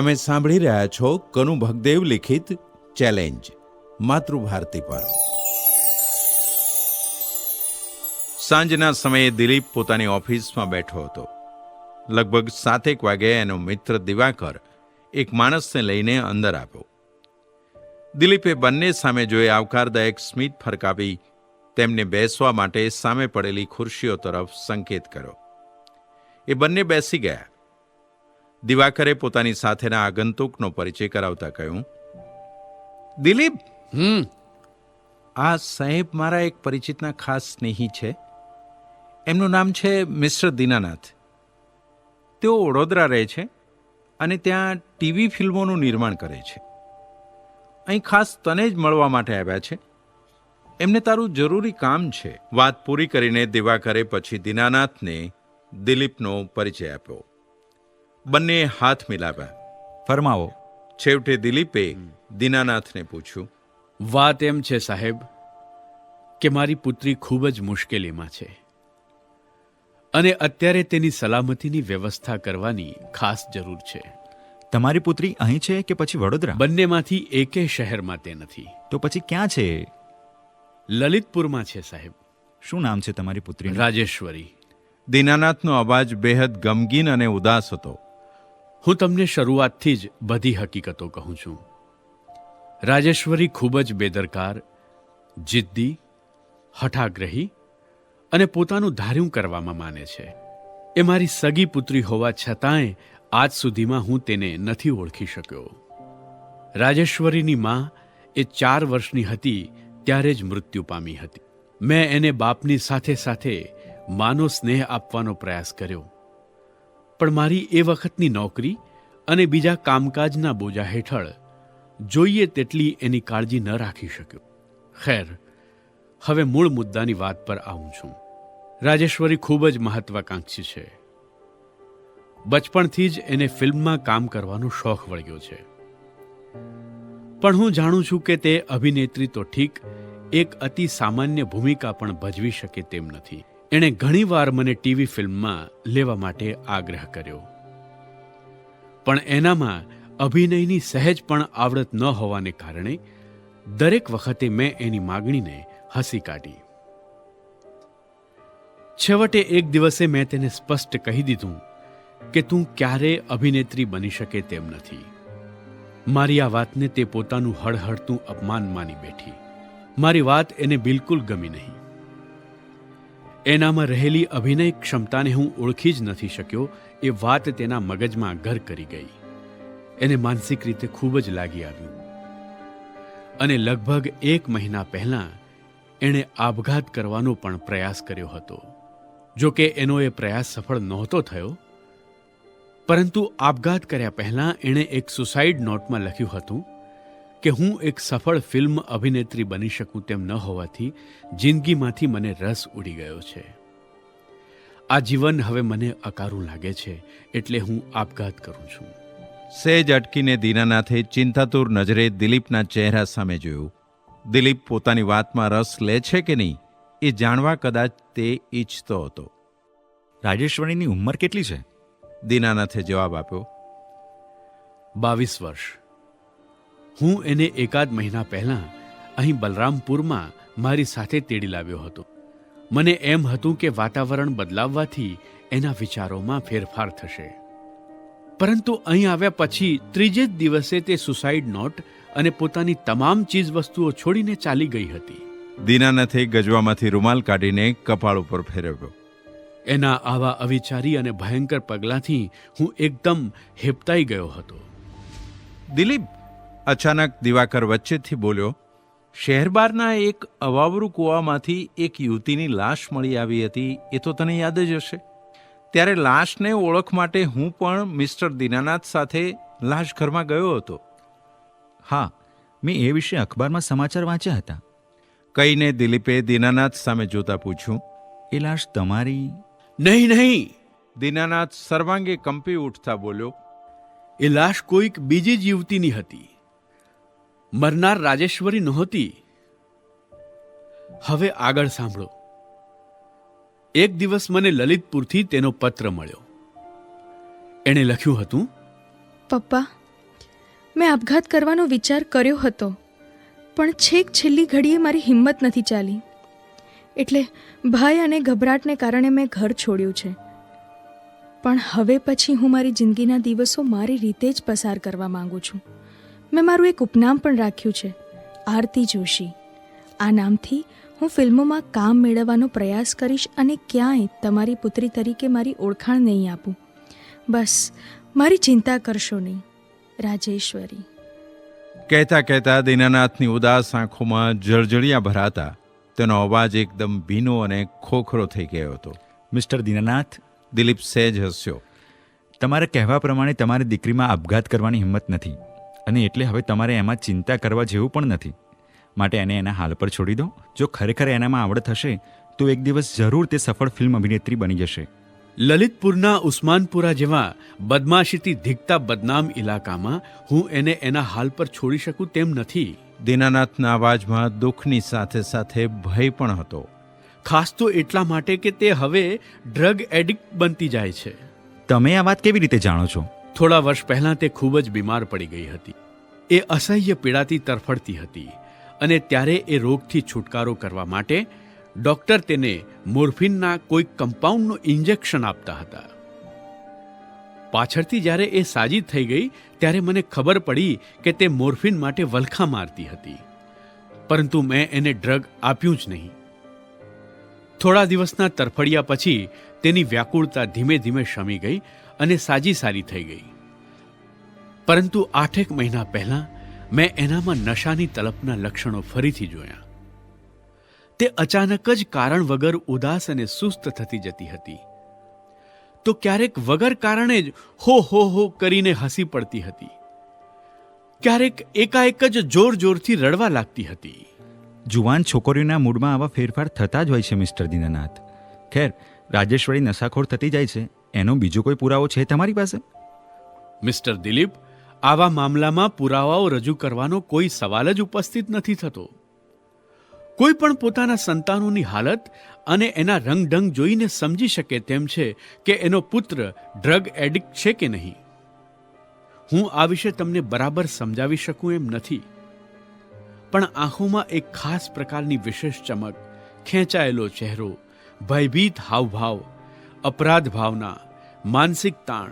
તમે સાંભળી રહ્યા છો કનુ ભગદેવ લિખિત ચેલેન્જ, માતૃભારતી પર. સાંજના સમયે દિલીપ પોતાની ઓફિસમાં બેઠો હતો. લગભગ સાતેક વાગે એનો મિત્ર દિવાકર એક માણસને લઈને અંદર આવ્યો. દિલીપે બંને સામે જોઈ આવકારદાયક સ્મિત ફરકાવી તેમને બેસવા માટે સામે પડેલી ખુરશીઓ તરફ સંકેત કર્યો. એ બંને બેસી ગયા. દિવાકરે પોતાની સાથેના આગંતુકનો પરિચય કરાવતા કહ્યું દિલીપ. હમ. આ સાહેબ મારા એક પરિચિતના ખાસ સ્નેહી છે. એમનું નામ છે મિસ્ટર દીનાનાથ. તેઓ વડોદરા રહે છે અને ત્યાં ટીવી ફિલ્મોનું નિર્માણ કરે છે. અહીં ખાસ તને જ મળવા માટે આવ્યા છે. એમને તારું જરૂરી કામ છે. વાત પૂરી કરીને દિવાકરે પછી દીનાનાથને દિલીપનો પરિચય આપ્યો. બંને હાથ મિલાવ્યા. ફરમાવો. છેવટે દિલીપે દીનાનાથને પૂછ્યું વાત એમ છે સાહેબ કે મારી પુત્રી ખૂબ જ મુશ્કેલીમાં છે. અને અત્યારે તેની સલામતીની વ્યવસ્થા કરવાની ખાસ જરૂર છે. તમારી પુત્રી અહીં છે કે પછી વડોદરા? બંનેમાંથી એકે શહેરમાં તે નથી. તો પછી ક્યાં છે? લલિતપુરમાં છે સાહેબ. શું નામ છે તમારી પુત્રી રાજેશ્વરી. દીનાનાથનો અવાજ બેહદ ગમગીન અને ઉદાસ હતો. હું તમને શરૂઆતથી જ બધી હકીકતો કહું છું. રાજેશ્વરી ખૂબ જ બેદરકાર, જિદ્દી, હઠાગ્રહી અને પોતાનું ધાર્યું કરવામાં માને છે. એ મારી સગી પુત્રી હોવા છતાંય આજ સુધીમાં હું તેને નથી ઓળખી શક્યો. રાજેશ્વરીની માં એ ચાર વર્ષની હતી ત્યારે જ મૃત્યુ પામી હતી. મેં એને બાપની સાથે સાથે માનો સ્નેહ આપવાનો પ્રયાસ કર્યો. પણ મારી એ વખતની નોકરી અને બીજા કામકાજના બોજા હેઠળ જોઈએ તેટલી એની કાળજી ન રાખી શક્યો. ખેર, હવે મૂળ મુદ્દાની વાત પર આવું છું. રાજેશ્વરી ખૂબ જ મહત્વાકાંક્ષી છે. બચપણથી જ એને ફિલ્મમાં કામ કરવાનો શોખ વળગ્યો છે. પણ હું જાણું છું કે તે અભિનેત્રી તો ઠીક, એક અતિ સામાન્ય ભૂમિકા પણ ભજવી શકે તેમ નથી. એણે ઘણીવાર મને ટીવી ફિલ્મમાં લેવા માટે આગ્રહ કર્યો. પણ એનામાં અભિનયની સહેજ પણ આવડત ન હોવાને કારણે દરેક વખતે મેં એની માગણીને હસી કાઢી. છેવટે એક દિવસે મેં તેને સ્પષ્ટ કહી દીધું કે તું ક્યારે અભિનેત્રી બની શકે તેમ નથી. મારી આ વાતને તે પોતાનું હળહળતું અપમાન માની બેઠી. મારી વાત એને બિલકુલ ગમી નહીં. એનામાં રહેલી અભિનય ક્ષમતાને હું ઓળખી જ નથી શક્યો, એ વાત તેના મગજમાં ઘર કરી ગઈ. એને માનસિક રીતે ખૂબ જ લાગી આવ્યું. અને લગભગ એક મહિના પહેલા એણે આપઘાત કરવાનો પણ પ્રયાસ કર્યો હતો. જો કે એનો એ પ્રયાસ સફળ નહોતો થયો, પરંતુ આપઘાત કર્યા પહેલા એણે એક સુસાઇડ નોટમાં લખ્યું હતું કે હું એક સફળ ફિલ્મ અભિનેત્રી બની શકું તેમ ન હોવાથી જિંદગીમાંથી મને રસ ઉડી ગયો છે. આ જીવન હવે મને અકારું લાગે છે એટલે હું આપઘાત કરું છું. સેજ અટકીને દીનાનાથે ચિંતાતુર નજરે દિલીપના ચહેરા સામે જોયું. દિલીપ પોતાની વાતમાં રસ લે છે કે નહીં એ જાણવા કદાચ તે ઈચ્છતો હતો. રાજેશ્વરીની ઉંમર કેટલી છે? દીનાનાથે જવાબ આપ્યો. બાવીસ વર્ષ. હું એને એકાદ મહિના પહેલા અહીં બલરામપુરમાં મારી સાથે તેડી લાવ્યો હતો. મને એમ હતું કે વાતાવરણ બદલાવવાથી એના વિચારોમાં ફેરફાર થશે. પરંતુ અહીં આવ્યા પછી ત્રીજે જ દિવસે તે સુસાઇડ નોટ અને પોતાની તમામ ચીજ વસ્તુઓ છોડીને ચાલી ગઈ હતી. દીનાનાથે ગજવામાંથી રૂમાલ કાઢીને કપાળ ઉપર ફેરવ્યો. એના આવા અવિચારી અને ભયંકર પગલાંથી હું એકદમ હેપતાઈ ગયો હતો. દિલીપ અચાનક દિવાકર વચ્ચેથી બોલ્યો શહેર બહારના એક અવાવરું કૂવામાંથી એક યુવતીની લાશ મળી આવી હતી. એ તો તને યાદ જ હશે. ત્યારે લાશને ઓળખ માટે હું પણ મિસ્ટર દીનાનાથ સાથે લાશ ઘરમાં ગયો હતો. હા મેં એ વિશે અખબારમાં સમાચાર વાંચ્યા હતા. કહીને દિલીપે દીનાનાથ સામે જોતા પૂછ્યું એ લાશ તમારી? નહીં નહીં. દીનાનાથ સર્વાંગે કંપી ઉઠતા બોલ્યો એ લાશ કોઈક બીજી જ યુવતીની હતી. મરનાર રાજેશ્વરી નહોતી. હવે આગળ સાંભળો. એક દિવસ મને લલિતપુરથી તેનો પત્ર મળ્યો. એણે લખ્યું હતું, પપ્પા, મેં આપઘાત કરવાનો વિચાર કર્યો હતો, પણ છેક છેલ્લી ઘડીએ મારી હિંમત નથી ચાલી. એટલે ભય અને ગભરાટને કારણે મેં ઘર છોડ્યું છે. પણ હવે પછી હું મારી જિંદગીના દિવસો મારી રીતે જ પસાર કરવા માંગુ છું. મેં મારું એક ઉપનામ પણ રાખ્યું છે આરતી જોશી. આ નામથી હું ફિલ્મોમાં કામ મેળવવાનો પ્રયાસ કરીશ અને ક્યાંય તમારી પુત્રી તરીકે મારી ઓળખાણ નહીં આપું. બસ મારી ચિંતા કરશો નહીં રાજેશ્વરી. કહેતા કહેતા દીનાનાથની ઉદાસ આંખોમાં જળજળિયા ભરાતા તેનો અવાજ એકદમ ભીનો અને ખોખરો થઈ ગયો હતો. મિસ્ટર દીનાનાથ? દિલીપ સહેજ હસ્યો. તમારે કહેવા પ્રમાણે તમારી દીકરીમાં આપઘાત કરવાની હિંમત નથી. અને એટલે હવે તમારે એમાં ચિંતા કરવા જેવું પણ નથી. માટે એને એના હાલ પર છોડી દો. જો ખરેખર એનામાં આવડત હશે તો એક દિવસ જરૂર તે સફળ ફિલ્મ અભિનેત્રી બની જશે. લલિતપુરના ઉસ્માનપુરા જેવા બદમાશીથી ધીકતા બદનામ ઇલાકામાં હું એને એના હાલ પર છોડી શકું તેમ નથી. દીનાનાથના અવાજમાં દુઃખની સાથે સાથે ભય પણ હતો. ખાસ તો એટલા માટે કે તે હવે ડ્રગ એડિક્ટ બનતી જાય છે. તમે આ વાત કેવી રીતે જાણો છો? થોડા વર્ષ પહેલાં તે ખૂબ જ બીમાર પડી ગઈ હતી. એ અસહ્ય પીડાથી તરફડતી હતી અને ત્યારે એ રોગથી છુટકારો કરવા માટે ડૉક્ટર તેને મોર્ફિનના કોઈ કમ્પાઉન્ડનું ઇન્જેક્શન આપતા હતા. પાછળથી જ્યારે એ સાજી થઈ ગઈ, ત્યારે મને ખબર પડી કે તે મોર્ફિન માટે વલખા મારતી હતી. પરંતુ મેં એને ડ્રગ આપ્યું જ નહીં. થોડા દિવસના તરફડિયા પછી તેની વ્યાકુળતા ધીમે ધીમે શમી ગઈ અને સાજી સારી થઈ ગઈ. પરંતુ આઠેક મહિના પહેલા મેં એનામાં નશાની તલપના લક્ષણો ફરીથી જોયા. તે અચાનક જ કારણ વગર ઉદાસ અને સુસ્ત થતી જતી હતી. તો ક્યારેક વગર કારણે જ હો હો હો કરીને હસી પડતી હતી. ક્યારેક એકાએક જ જોર જોરથી રડવા લાગતી હતી. જુવાન છોકરીઓના મૂડમાં આવા ફેરફાર થતા જ હોય છે, મિસ્ટર દીનાનાથ. ખેર, રાજેશ્વરી નશાખોર થતી જાય છે. એનો બીજો કોઈ પુરાવો છે તમારી પાસે? મિસ્ટર દિલીપ, આવા મામલામાં પુરાવાઓ રજૂ કરવાનો કોઈ સવાલ જ ઉપસ્થિત નથી થતો. કોઈ પણ પોતાના સંતાનોની હાલત અને એના રંગઢંગ જોઈને સમજી શકે તેમ છે કે એનો પુત્ર ડ્રગ એડિક્ટ છે કે નહીં. હું આ વિશે તમને બરાબર સમજાવી શકું એમ નથી. પણ આંખોમાં એક ખાસ પ્રકારની વિશેષ ચમક, ખેંચાયેલો ચહેરો, ભયભીત હાવભાવ અપરાધ ભાવના માનસિક તાણ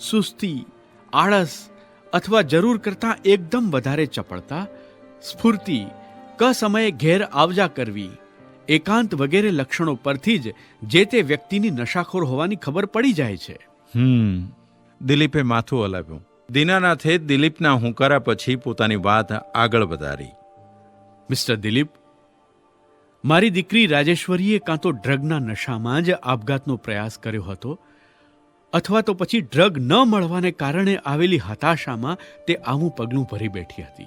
સુસ્તી આળસ અથવા જરૂર કરતાં એકદમ વધારે ચપળતા સ્ફૂર્તિ ક સમયે ઘેર આવજા કરવી એકાંત વગેરે લક્ષણો પરથી જ જે તે વ્યક્તિની નશાખોર હોવાની ખબર પડી જાય છે. હમ દિલીપે માથું હલાવ્યું. દીનાનાથે દિલીપના હુંકારા પછી પોતાની વાત આગળ વધારી. મિસ્ટર દિલીપ મારી દીકરી રાજેશ્વરીએ કાં તો ડ્રગના નશામાં જ આપઘાતનો પ્રયાસ કર્યો હતો, અથવા તો પછી ડ્રગ ન મળવાને કારણે આવેલી હતાશામાં તે આવું પગલું ભરી બેઠી હતી.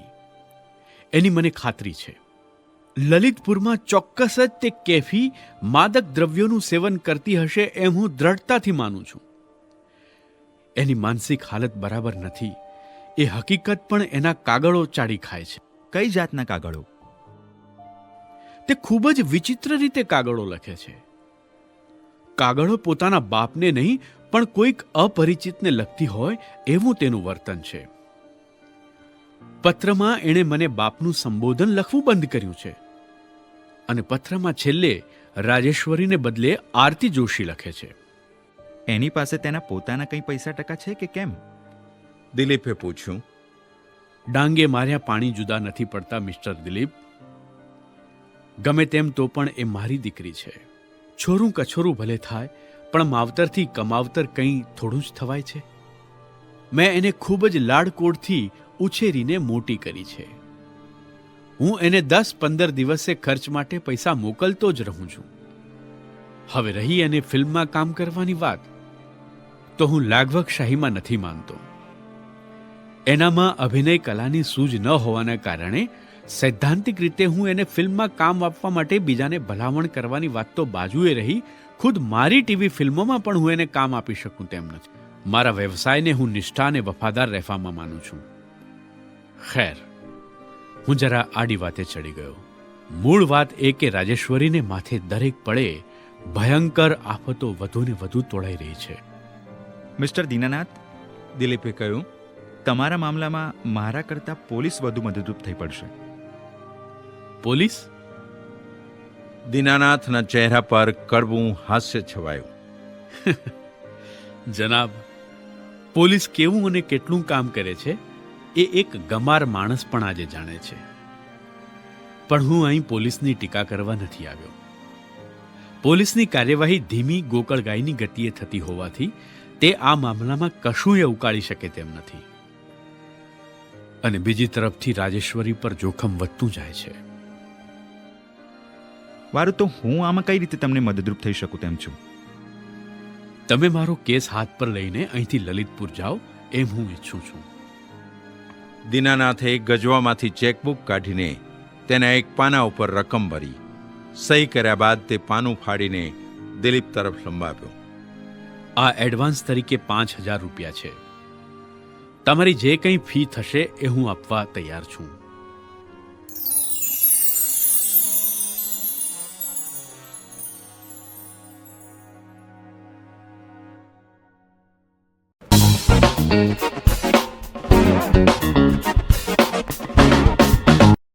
એની મને ખાતરી છે. લલિતપુરમાં ચોક્કસ જ તે કેફી, માદક દ્રવ્યોનું સેવન કરતી હશે એમ હું દ્રઢતાથી માનું છું. એની માનસિક હાલત બરાબર નથી. એ હકીકત પણ એના કાગળો ચાડી ખાય છે. કઈ જાતના કાગળો? તે ખૂબ જ વિચિત્ર રીતે કાગળો લખે છે. કાગળો પોતાના બાપને નહીં પણ કોઈક અપરિચિતને લખતી હોય એવું તેનું વર્તન છે. પત્રમાં એણે મને બાપનું સંબોધન લખવું બંધ કર્યું છે. અને પત્રમાં છેલ્લે રાજેશ્વરીને બદલે આરતી જોશી લખે છે. એની પાસે તેના પોતાના કંઈ પૈસા ટકા છે કે કેમ? દિલીપે પૂછ્યું. ડાંગે માર્યા પાણી જુદા નથી પડતા મિસ્ટર દિલીપ. ગમે તેમ તો પણ એ મારી દીકરી છે. છોરું કછોરું ભલે થાય, પણ માવતરથી કમાવતર કંઈ થોડું જ થવાય છે. મેં એને ખૂબ જ લાડકોડથી ઉછેરીને મોટી કરી છે. હું એને દસ પંદર દિવસે ખર્ચ માટે પૈસા મોકલતો જ રહું છું. હવે રહી અને ફિલ્મમાં કામ કરવાની વાત, તો હું લાગવકશાહીમાં નથી માનતો. એનામાં અભિનય કલાની સૂઝ ન હોવાના કારણે સૈદ્ધાંતિક રીતે હું એને ફિલ્મમાં કામ આપવા માટે બીજાને ભલામણ કરવાની વાત તો બાજુએ રહી. ખુદ મારી ટીવી ફિલ્મોમાં પણ હું એને કામ આપી શકું તેમ નથી. મારા વ્યવસાયને હું નિષ્ઠા અને વફાદાર રહેવામાં માનું છું. ખેર, હું જરા આડી વાતે ચડી ગયો. મૂળ વાત એ કે રાજેશ્વરીને માથે દરેક પળે ભયંકર આફતો વધુને વધુ તોળાઈ રહી છે. મિસ્ટર દીનાનાથ, દિલીપે કહ્યું, તમારા મામલામાં મારા કરતાં પોલીસ વધુ મદદરૂપ થઈ પડશે. પોલીસ? દિનાનાથના ચહેરા પર કડવું હાસ્ય છવાયું. જનાબ પોલીસ કેવું અને કેટલું કામ કરે છે એ એક ગમાર માણસ પણ આજે જાણે છે. પણ હું અહીં પોલીસની ટીકા કરવા નથી આવ્યો. પોલીસની કાર્યવાહી ધીમી ગોકળગાયની ગતિએ થતી હોવાથી તે આ મામલામાં કશુંય ઉકાળી શકે તેમ નથી. અને બીજી તરફથી રાજેશ્વરી પર જોખમ વધતું જાય છે. વારું તો હું આમાં કઈ રીતે તમને મદદરૂપ થઈ શકું તેમ છું? તમે મારો કેસ હાથ પર લઈને અહીંથી લલિતપુર જાઓ એમ હું ઈચ્છું છું. દીનાનાથે ગજવામાંથી ચેકબુક કાઢીને તેના એક પાના ઉપર રકમ ભરી. સહી કર્યા બાદ તે પાનું ફાડીને દિલીપ તરફ લંબાવ્યો. આ એડવાન્સ તરીકે પાંચ હજાર રૂપિયા છે. તમારી જે કંઈ ફી થશે એ હું આપવા તૈયાર છું. Música